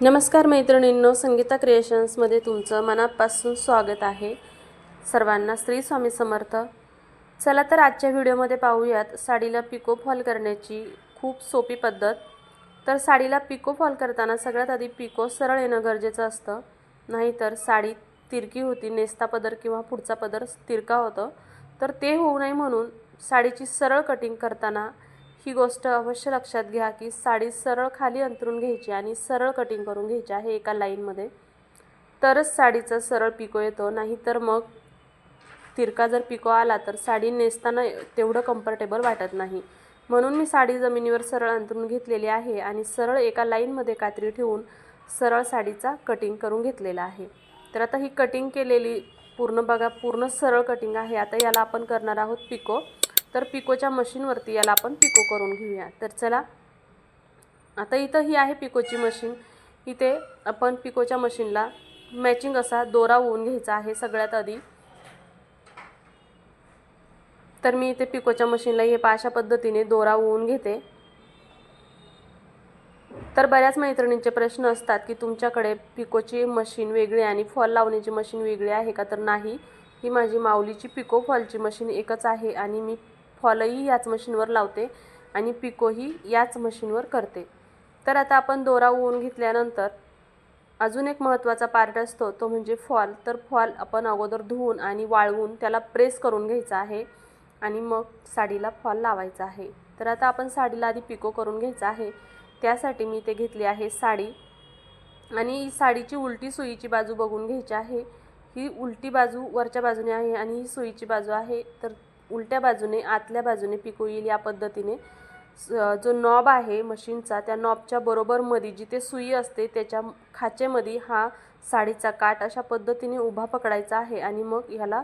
नमस्कार मैत्रिणींनो संगीता क्रिएशन्समध्ये तुमचं मनापासून स्वागत आहे. सर्वांना श्री स्वामी समर्थ. चला तर आजच्या व्हिडिओमध्ये पाहूयात साडीला पिको फॉल करण्याची खूप सोपी पद्धत. तर साडीला पिको फॉल करताना सगळ्यात आधी पिको सरळ येणं गरजेचं असतं. नाहीतर साडी तिरकी होती नेस्ता पदर किंवा पुढचा पदर तिरका होतं. तर ते होऊ नये म्हणून साडीची सरळ कटिंग करताना ही गोष्ट अवश्य लक्षात घ्या की साडी सरळ खाली अंतरून घ्यायची आणि सरळ कटिंग करून घ्यायची आहे एका लाईनमध्ये तरच साडीचा सरळ पिको येतो नाही तर मग तिरका जर पिको आला तर साडी नेसताना तेवढं कम्फर्टेबल वाटत नाही. म्हणून मी साडी जमिनीवर सरळ अंतरून घेतलेली आहे आणि सरळ एका लाईनमध्ये कात्री ठेवून सरळ साडीचा कटिंग करून घेतलेला आहे. तर आता ही कटिंग केलेली पूर्ण बघा पूर्ण सरळ कटिंग आहे. आता याला आपण करणार आहोत पिको. तर पिकोच्या मशीनवरती याला आपण पिको करून घेऊया. तर चला आता इथं ही आहे पिकोची मशीन. इथे आपण पिकोच्या मशीनला मॅचिंग असा दोरा होऊन घ्यायचा आहे सगळ्यात आधी. तर मी इथे पिकोच्या मशीनला हे पा अशा पद्धतीने दोरा होऊन घेते. तर बऱ्याच मैत्रिणींचे प्रश्न असतात की तुमच्याकडे पिकोची मशीन वेगळी आणि फॉल लावण्याची मशीन वेगळी आहे का? तर नाही ही माझी माऊलीची पिको फॉलची मशीन एकच आहे आणि मी फॉलही याच मशीनवर लावते आणि पिकोही याच मशीनवर करते. तर आता आपण दोरा ओवून घेतल्यानंतर अजून एक महत्त्वाचा पार्ट असतो तो म्हणजे फॉल. तर फॉल आपण अगोदर धुवून आणि वाळवून त्याला प्रेस करून घ्यायचा आहे आणि मग साडीला फॉल लावायचा आहे. तर आता आपण साडीला आधी पिको करून घ्यायचा आहे. त्यासाठी मी ते घेतली आहे साडी आणि ही साडीची उलटी सुईची बाजू बघून घ्यायची आहे. ही उलटी बाजू वरच्या बाजूने आहे आणि ही सुईची बाजू आहे. तर उलट्या बाजूने आतल्या बाजूने पिको येईल या पद्धतीने. जो नॉब आहे मशीनचा त्या नॉबच्या बरोबर मध्ये जिथे सुई असते त्याच्या खाचेमध्ये हा साडीचा काठ अशा पद्धतीने उभा पकडायचा आहे आणि मग ह्याला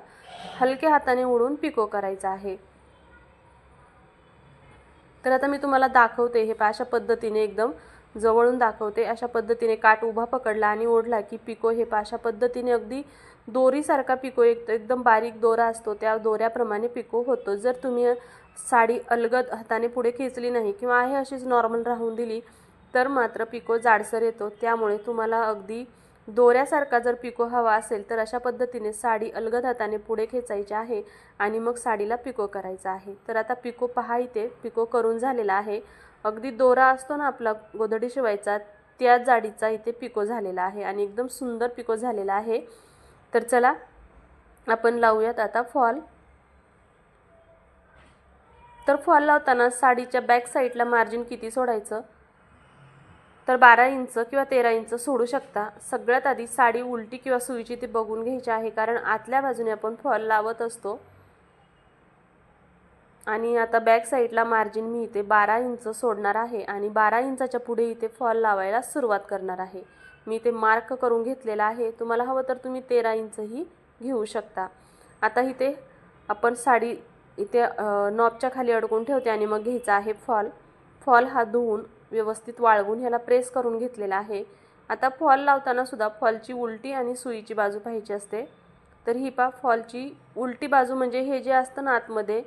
हलक्या हाताने ओढून पिको करायचा आहे. तर आता मी तुम्हाला दाखवते हे पा अशा पद्धतीने एकदम जवळून दाखवते. अशा पद्धतीने काठ उभा पकडला आणि ओढला की पिको हे पा अशा पद्धतीने अगदी दोरीसारखा पिको एक एकदम बारीक दोरा असतो त्या दोऱ्याप्रमाणे पिको होतो. जर तुम्ही साडी अलगद हाताने पुढे खेचली नाही किंवा आहे अशीच नॉर्मल राहून दिली तर मात्र पिको जाडसर येतो. त्यामुळे तुम्हाला अगदी दोऱ्यासारखा जर पिको हवा असेल तर अशा पद्धतीने साडी अलगद हाताने पुढे खेचायची आहे आणि मग साडीला पिको करायचा आहे. तर आता पिको पहा इथे पिको करून झालेला आहे. अगदी दोरा असतो ना आपला गोधडी शिवायचा त्या जाडीचा इथे पिको झालेला आहे आणि एकदम सुंदर पिको झालेला आहे. तर चला आपण लावूयात आता फॉल. तर फॉल लावताना साडीच्या बॅक साईडला मार्जिन किती सोडायचं? तर बारा इंच किंवा तेरा इंच सोडू शकता. सगळ्यात आधी साडी उलटी किंवा सुईची ती बघून घ्यायची आहे कारण आतल्या बाजूने आपण फॉल लावत असतो. आणि आता बॅक साईडला मार्जिन मी इथे बारा इंच सोडणार आहे आणि बारा इंचाच्या पुढे इथे फॉल लावायला सुरुवात करणार आहे. मी ते मार्क करून घेतलेला आहे. तुम्हाला हवं तर तुम्ही तेरा इंचही घेऊ शकता. आता इथे आपण साडी इथे नॉबच्या खाली अडकून ठेवते आणि मग घ्यायचा आहे फॉल. फॉल हा धुवून व्यवस्थित वाळवून ह्याला प्रेस करून घेतलेला आहे. आता फॉल लावताना सुद्धा फॉलची उलटी आणि सुईची बाजू पाहिजे असते. तर ही पा फॉलची उलटी बाजू म्हणजे हे जे असतं ना आतमध्ये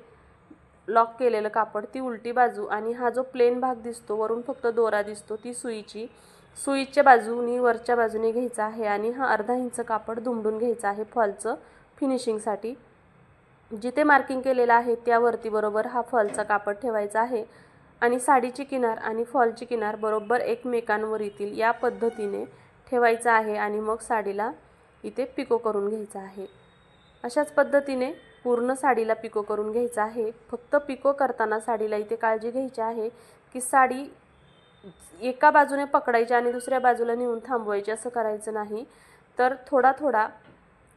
लॉक केलेलं कापड ती उलटी बाजू आणि हा जो प्लेन भाग दिसतो वरून फक्त दोरा दिसतो ती सुईची. सुईच्या बाजूनी वरच्या बाजूने घ्यायचा आहे आणि हा अर्धा इंच कापड दुमडून घ्यायचा आहे फॉलचं फिनिशिंगसाठी. जिथे मार्किंग केलेलं आहे त्यावरती बरोबर हा फॉलचा कापड ठेवायचा आहे आणि साडीची किनार आणि फॉलची किनार बरोबर एकमेकांवर येतील या पद्धतीने ठेवायचं आहे आणि मग साडीला इथे पिको करून घ्यायचं आहे. अशाच पद्धतीने पूर्ण साडीला पिको करून घ्यायचा आहे. फक्त पिको करताना साडीला इथे काळजी घ्यायची आहे की साडी एका बाजूने पकडायचे आणि दुसऱ्या बाजूला नेऊन थांबवायचे असं करायचं नाही. तर थोडा थोडा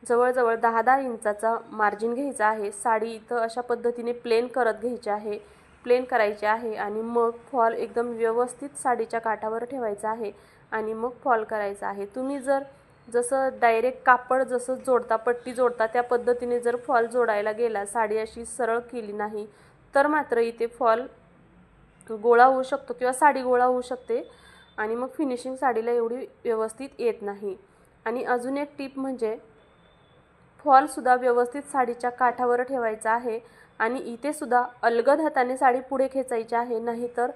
जवळजवळ दहा दहा इंचाचा मार्जिन घ्यायचा आहे. साडी इथं अशा पद्धतीने प्लेन करत घ्यायची आहे. प्लेन करायचे आहे आणि मग फॉल एकदम व्यवस्थित साडीच्या काठावर ठेवायचा आहे आणि मग फॉल करायचा आहे. तुम्ही जर जसं डायरेक्ट कापड जसं जोडता पट्टी जोडता त्या पद्धतीने जर फॉल जोडायला गेला साडी अशी सरळ केली नाही तर मात्र इथे फॉल गोळा होऊ शकतो किंवा साडी गोळा होऊ शकते आणि मग फिनिशिंग साडीला एवढी व्यवस्थित येत नाही. आणि अजून एक टीप म्हणजे फॉलसुद्धा व्यवस्थित साडीच्या काठावर ठेवायचा आहे आणि इथेसुद्धा अलगद हाताने साडी पुढे खेचायची आहे नाहीतर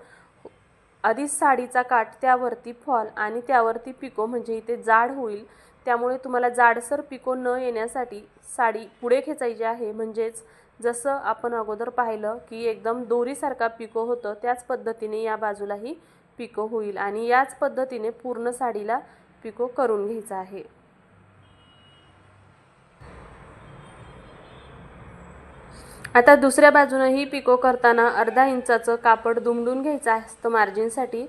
आधीच साडीचा काठ त्यावरती फॉल आणि त्यावरती पिको म्हणजे इथे जाड होईल. त्यामुळे तुम्हाला जाडसर पिको न येण्यासाठी साडी पुढे खेचायची आहे म्हणजेच जसं आपण अगोदर पाहिलं की एकदम दोरीसारखा पिको होतं त्याच पद्धतीने या बाजूलाही पिको होईल आणि याच पद्धतीने पूर्ण साडीला पिको करून घ्यायचा आहे. आता दुसऱ्या बाजूनंही पिको करताना अर्धा इंचाचं कापड दुमडून घ्यायचं असतं मार्जिनसाठी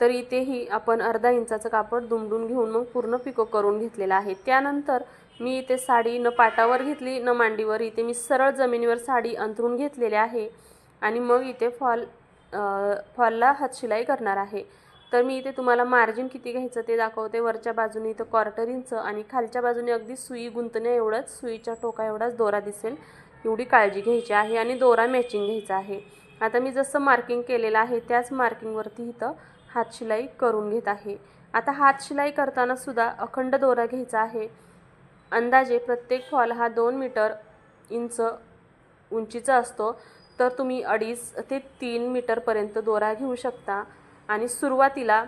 तर इथेही आपण अर्धा इंचाचं कापड दुमडून घेऊन मग पूर्ण पिको करून घेतलेलं आहे. त्यानंतर मी इथे साडी न पाटावर घेतली न मांडीवर. इथे मी सरळ जमिनीवर साडी अंथरून घेतलेली आहे आणि मग इथे फॉल फॉलला हातशिलाई करणार आहे. तर मी इथे तुम्हाला मार्जिन किती घ्यायचं ते दाखवते. वरच्या बाजूने इथं क्वार्टर इंच आणि खालच्या बाजूने अगदी सुई गुंतण्या एवढंच सुईच्या टोका एवढाच दोरा दिसेल. एवढी काळजी घ्यायची आहे आणि दोरा मॅचिंग घ्यायचा आहे. आता मी जसं मार्किंग केलेलं आहे त्याच मार्किंगवरती इथं हातशिलाई करून घेत आहे. आता हातशिलाई करताना सुद्धा अखंड दोरा घ्यायचा आहे. अंदाजे प्रत्येक फॉल हा दोन मीटर इंच उंचीचा असतो. तर तुम्ही अडीच ते तीन मीटरपर्यंत दोरा घेऊ शकता. आणि सुरुवातीला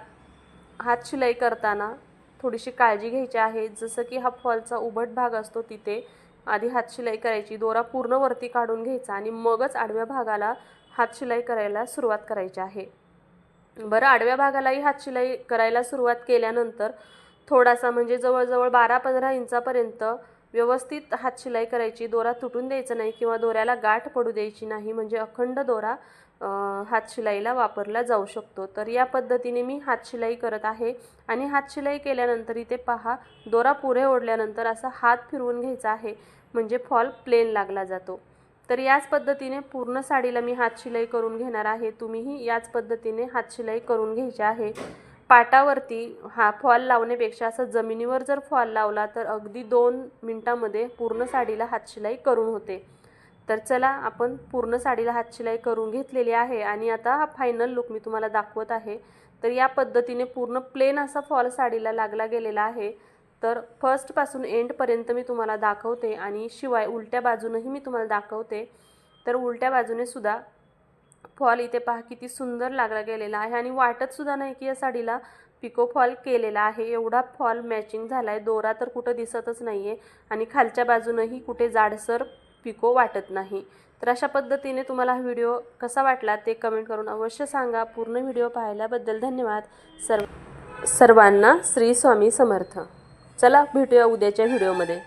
हातशिलाई करताना थोडीशी काळजी घ्यायची आहे. जसं की हा फॉलचा उभट भाग असतो तिथे आधी हातशिलाई करायची दोरा पूर्ण वरती काढून घ्यायचा आणि मगच आडव्या भागाला हातशिलाई करायला सुरुवात करायची आहे. बरं आडव्या भागालाही हातशिलाई करायला सुरुवात केल्यानंतर थोडासा म्हणजे जवळजवळ बारा पंधरा इंचापर्यंत व्यवस्थित हातशिलाई करायची दोरा तुटून द्यायचा नाही किंवा दोऱ्याला गाठ पडू द्यायची नाही म्हणजे अखंड दोरा हातशिलाईला वापरला जाऊ शकतो. तर या पद्धतीने मी हातशिलाई करत आहे आणि हातशिलाई केल्यानंतर इथे पहा दोरा पुढे ओढल्यानंतर असा हात फिरवून घ्यायचा आहे म्हणजे फॉल प्लेन लागला जातो. तर याच पद्धतीने पूर्ण साडीला मी हातशिलाई करून घेणार आहे. तुम्हीही याच पद्धतीने हातशिलाई करून घ्यायची आहे. पाटावरती हा फॉल लावण्यापेक्षा असं जमिनीवर जर फॉल लावला तर अगदी दोन मिनटामध्ये पूर्ण साडीला हातशिलाई करून होते. तर चला आपण पूर्ण साडीला हातशिलाई करून घेतलेली आहे आणि आता हा फायनल लुक मी तुम्हाला दाखवत आहे. तर या पद्धतीने पूर्ण प्लेन असा फॉल साडीला लागला गेलेला आहे. तर फर्स्टपासून एंडपर्यंत मी तुम्हाला दाखवते आणि शिवाय उलट्या बाजूनही मी तुम्हाला दाखवते. तर उलट्या बाजूने सुद्धा फॉल इथे पहा किती सुंदर लागला गेलेला आहे. आणि वाटतसुद्धा नाही की या साडीला पिको फॉल केलेला आहे. एवढा फॉल मॅचिंग झाला आहे दोरा तर कुठं दिसतच नाही आहे आणि खालच्या बाजूनही कुठे जाडसर पिको वाटत नाही. तर अशा पद्धतीने तुम्हाला हा व्हिडिओ कसा वाटला ते कमेंट करून अवश्य सांगा. पूर्ण व्हिडिओ पाहिल्याबद्दल धन्यवाद. सर्व सर्वांना श्री स्वामी समर्थ. चला भेटूया उद्याच्या व्हिडिओमध्ये.